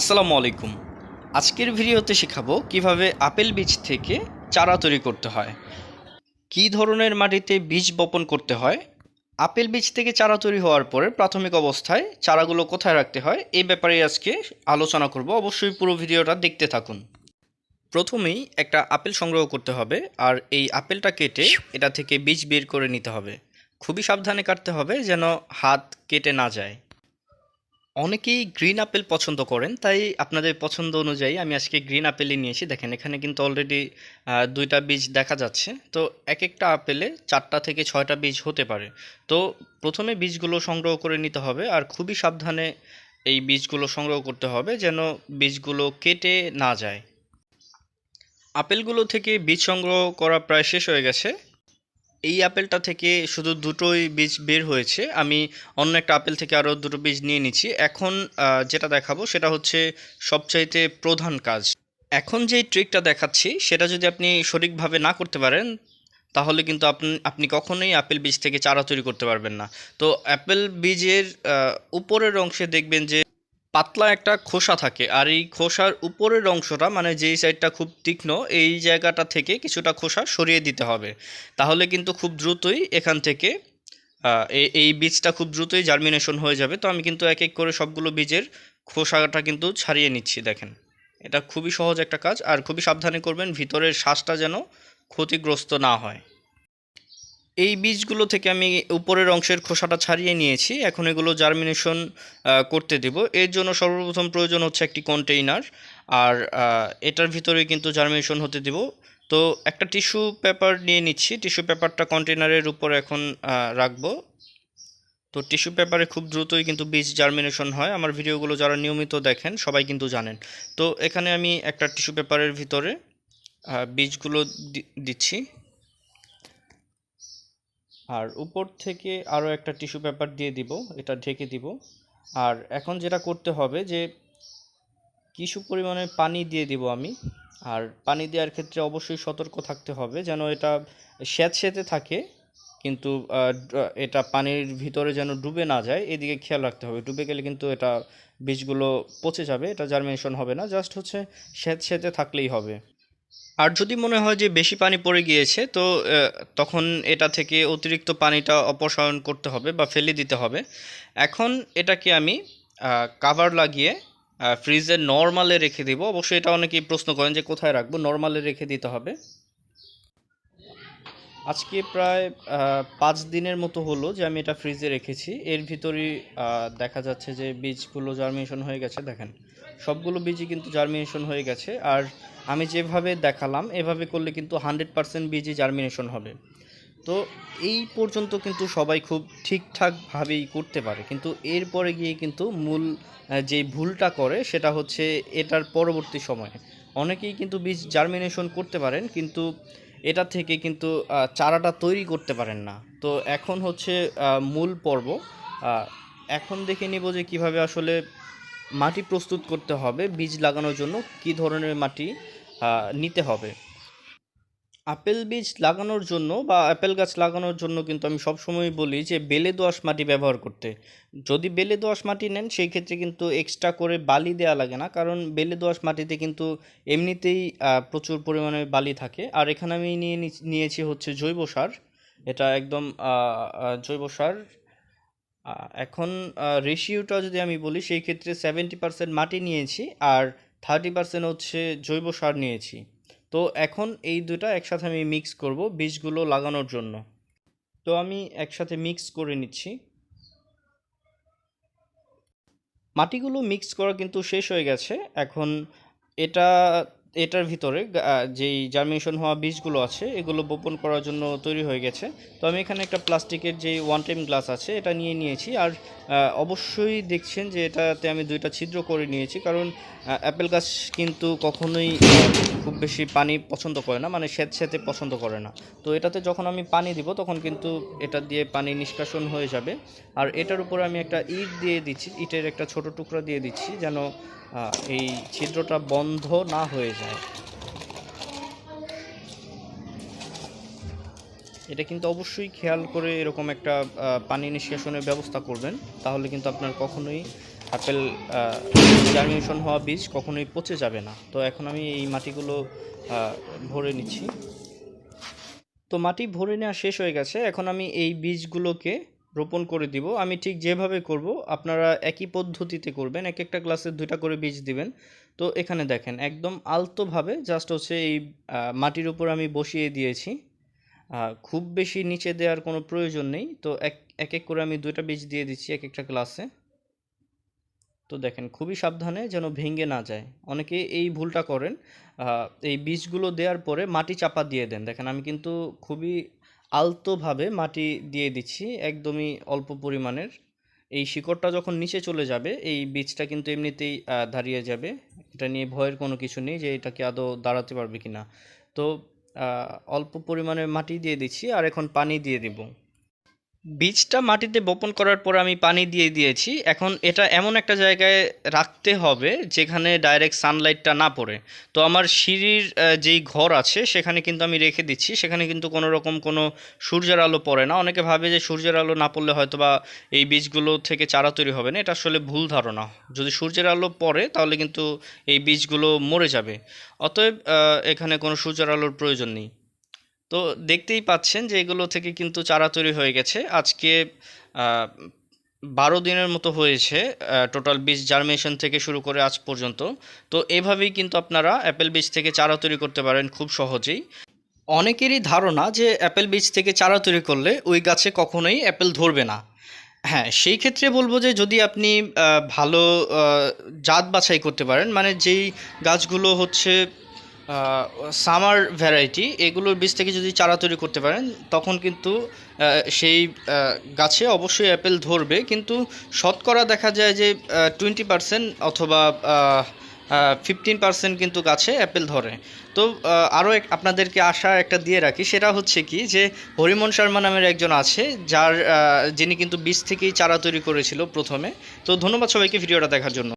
আসসালামু আলাইকুম। আজকের ভিডিওতে শেখাবো কীভাবে আপেল বীজ থেকে চারা তৈরি করতে হয়। কী ধরনের মাটিতে বীজ বপন করতে হয়, আপেল বীজ থেকে চারা তৈরি হওয়ার পরে প্রাথমিক অবস্থায় চারাগুলো কোথায় রাখতে হয় এই ব্যাপারে আজকে আলোচনা করব। অবশ্যই পুরো ভিডিওটা দেখতে থাকুন। প্রথমেই একটা আপেল সংগ্রহ করতে হবে আর এই আপেলটা কেটে এটা থেকে বীজ বের করে নিতে হবে। খুবই সাবধানে কাটতে হবে যেন হাত কেটে না যায়। অনেকেই গ্রিন আপেল পছন্দ করেন, তাই আপনাদের পছন্দ অনুযায়ী আমি আজকে গ্রিন আপেলই নিয়েছি দেখেন, এখানে কিন্তু অলরেডি দুইটা বীজ দেখা যাচ্ছে। তো এক একটা আপেলে চারটা থেকে ছয়টা বীজ হতে পারে। তো প্রথমে বীজগুলো সংগ্রহ করে নিতে হবে, আর খুবই সাবধানে এই বীজগুলো সংগ্রহ করতে হবে যেন বীজগুলো কেটে না যায়। আপেলগুলো থেকে বীজ সংগ্রহ করা প্রায় শেষ হয়ে গেছে। এই আপেলটা থেকে শুধু দুটোই বীজ বের হয়েছে। আমি অন্য একটা আপেল থেকে আরও দুটো বীজ নিয়ে নিচ্ছি। এখন যেটা দেখাবো সেটা হচ্ছে সবচাইতে প্রধান কাজ। এখন যে ট্রিকটা দেখাচ্ছি সেটা যদি আপনি সঠিকভাবে না করতে পারেন, তাহলে কিন্তু আপনি আপনি কখনোই আপেল বীজ থেকে চারা তৈরি করতে পারবেন না। তো অ্যাপেল বীজের উপরের অংশে দেখবেন যে পাতলা একটা খোসা থাকে। আর এই খোসার উপরের অংশটা মানে যেই সাইডটা খুব তীক্ষ্ণ, এই জায়গাটা থেকে কিছুটা খোসা সরিয়ে দিতে হবে। তাহলে কিন্তু খুব দ্রুতই এখান থেকে এই- বীজটা খুব দ্রুতই জার্মিনেশন হয়ে যাবে। তো আমি কিন্তু এক এক করে সবগুলো বীজের খোসাটা কিন্তু ছাড়িয়ে নিচ্ছি, দেখেন। এটা খুবই সহজ একটা কাজ। আর খুবই সাবধানে করবেন, ভিতরের শ্বাসটা যেন ক্ষতিগ্রস্ত না হয়। এই বীজগুলো থেকে আমি উপরের অংশের খোসাটা ছাড়িয়ে নিয়েছি। এখন এগুলো জার্মিনেশন করতে দেব। এর জন্য সর্বপ্রথম প্রয়োজন হচ্ছে একটি কন্টেইনার আর এটার ভিতরে কিন্তু জার্মিনেশন হতে দেব। তো একটা টিস্যু পেপার নিয়ে নিচ্ছি। টিস্যু পেপারটা কন্টেইনারের উপর এখন রাখব। তো টিস্যু পেপারে খুব দ্রুতই কিন্তু বীজ জার্মিনেশন হয়। আমার ভিডিওগুলো যারা নিয়মিত দেখেন, সবাই কিন্তু জানেন। তো এখানে আমি একটা টিস্যু পেপারের ভিতরে বীজগুলো দিচ্ছি। আর উপর থেকে আরও একটা টিস্যু পেপার দিয়ে দিব, এটা ঢেকে দিব। আর এখন যেটা করতে হবে যে, কিছু পরিমাণে পানি দিয়ে দিব আমি। আর পানি দেওয়ার ক্ষেত্রে অবশ্যই সতর্ক থাকতে হবে যেন এটা স্যাঁতস্যাঁতে থাকে, কিন্তু এটা পানির ভিতরে যেন ডুবে না যায়, এদিকে খেয়াল রাখতে হবে। ডুবে গেলে কিন্তু এটা বীজগুলো পচে যাবে, এটা জার্মিনেশন হবে না জাস্ট হচ্ছে স্যাঁতস্যাঁতে থাকলেই হবে। আর যদি মনে হয় যে বেশি পানি পড়ে গিয়েছে, তো তখন এটা থেকে অতিরিক্ত পানিটা অপসারণ করতে হবে বা ফেলে দিতে হবে। এখন এটাকে আমি কাভার লাগিয়ে ফ্রিজে নর্মালে রেখে দেবো। অবশ্যই এটা অনেকেই প্রশ্ন করেন যে কোথায় রাখব? নর্মালে রেখে দিতে হবে। আজকে প্রায় পাঁচ দিনের মতো হলো যে আমি এটা ফ্রিজে রেখেছি। এর ভিতরেই দেখা যাচ্ছে যে বীজগুলো জার্মিনেশন হয়ে গেছে। দেখেন, সবগুলো বীজই কিন্তু জার্মিনেশন হয়ে গেছে। আর আমি যেভাবে দেখালাম, এভাবে করলে কিন্তু হান্ড্রেড পার্সেন্ট বীজই জার্মিনেশন হবে। তো এই পর্যন্ত কিন্তু সবাই খুব ঠিকঠাকভাবেই করতে পারে। কিন্তু এরপরে গিয়ে কিন্তু মূল যে ভুলটা করে সেটা হচ্ছে এটার পরবর্তী সময়ে। অনেকেই কিন্তু বীজ জার্মিনেশন করতে পারেন, কিন্তু এটা থেকে কিন্তু চারাটা তৈরি করতে পারেন না। তো এখন হচ্ছে মূল পর্ব। এখন দেখে নিব যে কীভাবে আসলে মাটি প্রস্তুত করতে হবে, বীজ লাগানোর জন্য কি ধরনের মাটি নিতে হবে। আপেল বীজ লাগানোর জন্য বা আপেল গাছ লাগানোর জন্য কিন্তু আমি সবসময় বলি যে বেলে দোআঁশ মাটি ব্যবহার করতে। যদি বেলে দোআঁশ মাটি নেন, সেই ক্ষেত্রে কিন্তু এক্সট্রা করে বালি দেওয়া লাগে না, কারণ বেলে দোআঁশ মাটিতে কিন্তু এমনিতেই প্রচুর পরিমাণে বালি থাকে। আর এখানে আমি নিয়ে নিয়েছি হচ্ছে জৈব সার। এটা একদম জৈব সার। এখন রেশিওটা যদি আমি বলি, সেই ক্ষেত্রে সেভেন্টি পার্সেন্ট মাটি নিয়েছি, আর থার্টি পার্সেন্ট হচ্ছে জৈব সার নিয়েছি। তো এখন এই দুটা একসাথে আমি মিক্স করব বীজগুলো লাগানোর জন্য। তো আমি একসাথে মিক্স করে নিচ্ছি। মাটিগুলো মিক্স করা কিন্তু শেষ হয়ে গেছে। এখন এটা এটার ভিতরে যেই জার্মিনেশন হওয়া বীজগুলো আছে, এগুলো বপন করার জন্য তৈরি হয়ে গেছে। তো আমি এখানে একটা প্লাস্টিকের যে ওয়ান টাইম গ্লাস আছে, এটা নিয়ে নিয়েছি। আর অবশ্যই দেখছেন যে এটাতে আমি দুইটা ছিদ্র করে নিয়েছি। কারণ অ্যাপেল গাছ কিন্তু কখনোই খুব বেশি পানি পছন্দ করে না মানে স্যাঁতস্যাঁতে পছন্দ করে না। তো এটাতে যখন আমি পানি দিব, তখন কিন্তু এটা দিয়ে পানি নিষ্কাশন হয়ে যাবে। আর এটার উপরে আমি একটা ইট দিয়ে দিচ্ছি, ইটের একটা ছোট টুকরা দিয়ে দিচ্ছি, যেন এই ছিদ্রটা বন্ধ না হয়ে যায়। এটা কিন্তু অবশ্যই খেয়াল করে এরকম একটা পানি নিষ্কাশনের ব্যবস্থা করবেন। তাহলে কিন্তু আপনার কখনোই আপেল জার্মিনেশন হওয়া বীজ কখনোই পচে যাবে না। তো এখন আমি এই মাটিগুলো ভরে নিচ্ছি। তো মাটি ভরে নেওয়া শেষ হয়ে গেছে। এখন আমি এই বীজগুলোকে রোপণ করে দিব। আমি ঠিক যেভাবে করব, আপনারা একই পদ্ধতিতে করবেন। এক একটা গ্লাসে দুইটা করে বীজ দিবেন। তো এখানে দেখেন, একদম আলতোভাবে জাস্ট হচ্ছে এই মাটির উপর আমি বসিয়ে দিয়েছি। খুব বেশি নিচে দেওয়ার কোনো প্রয়োজন নেই। তো এক এক করে আমি দুইটা বীজ দিয়ে দিচ্ছি এক একটা গ্লাসে। তো দেখেন, খুবই সাবধানে যেন ভেঙে না যায়। অনেকে এই ভুলটা করেন। এই বীজগুলো দেওয়ার পরে মাটি চাপা দিয়ে দেন। দেখেন, আমি কিন্তু খুবই আলতোভাবে মাটি দিয়ে দিচ্ছি, একদমই অল্প পরিমাণের। এই শিকড়টা যখন নিচে চলে যাবে, এই বীজটা কিন্তু এমনিতেই দাঁড়িয়ে যাবে। এটা নিয়ে ভয়ের কোনো কিছু নেই যে এটাকে আদৌ দাঁড়াতে পারবে কি না তো অল্প পরিমাণে মাটি দিয়ে দিচ্ছি আর এখন পানি দিয়ে দিব। বীজটা মাটিতে বপন করার পর আমি পানি দিয়ে দিয়েছি। এখন এটা এমন একটা জায়গায় রাখতে হবে যেখানে ডাইরেক্ট সানলাইটটা না পড়ে। তো আমার সিঁড়ির যেই ঘর আছে সেখানে কিন্তু আমি রেখে দিচ্ছি। সেখানে কিন্তু কোনো রকম কোনো সূর্যের আলো পড়ে না। অনেকে ভাবে যে সূর্যের আলো না পড়লে হয়তো বা এই বীজগুলো থেকে চারা তৈরি হবে না। এটা আসলে ভুল ধারণা। যদি সূর্যের আলো পড়ে তাহলে কিন্তু এই বীজগুলো মরে যাবে। অতএব এখানে কোনো সূর্যের আলোর প্রয়োজন নেই। তো দেখতেই পাচ্ছেন যে এগুলো থেকে কিন্তু চারা তৈরি হয়ে গেছে। আজকে বারো দিনের মতো হয়েছে টোটাল বীজ জার্মিনেশন থেকে শুরু করে আজ পর্যন্ত। তো এভাবেই কিন্তু আপনারা অ্যাপেল বীজ থেকে চারা তৈরি করতে পারেন খুব সহজেই। অনেকেরই ধারণা যে অ্যাপেল বীজ থেকে চারা তৈরি করলে ওই গাছে কখনোই অ্যাপেল ধরবে না। হ্যাঁ সেই ক্ষেত্রে বলব যে যদি আপনি ভালো জাত বাছাই করতে পারেন মানে যেই গাছগুলো হচ্ছে সামার ভ্যারাইটি এগুলোর বীজ থেকে যদি চারা তৈরি করতে পারেন, তখন কিন্তু সেই গাছে অবশ্যই অ্যাপেল ধরবে, কিন্তু শতকরা দেখা যায় যে টোয়েন্টি পার্সেন্ট অথবা ফিফটিন পার্সেন্ট কিন্তু গাছে অ্যাপেল ধরে। তো আরও এক, আপনাদেরকে আশা একটা দিয়ে রাখি, সেটা হচ্ছে কি যে হরিমন শর্মা নামের একজন আছে, যার যিনি কিন্তু বীজ থেকেই চারা তৈরি করেছিল প্রথমে। তো ধন্যবাদ সবাইকে ভিডিওটা দেখার জন্য।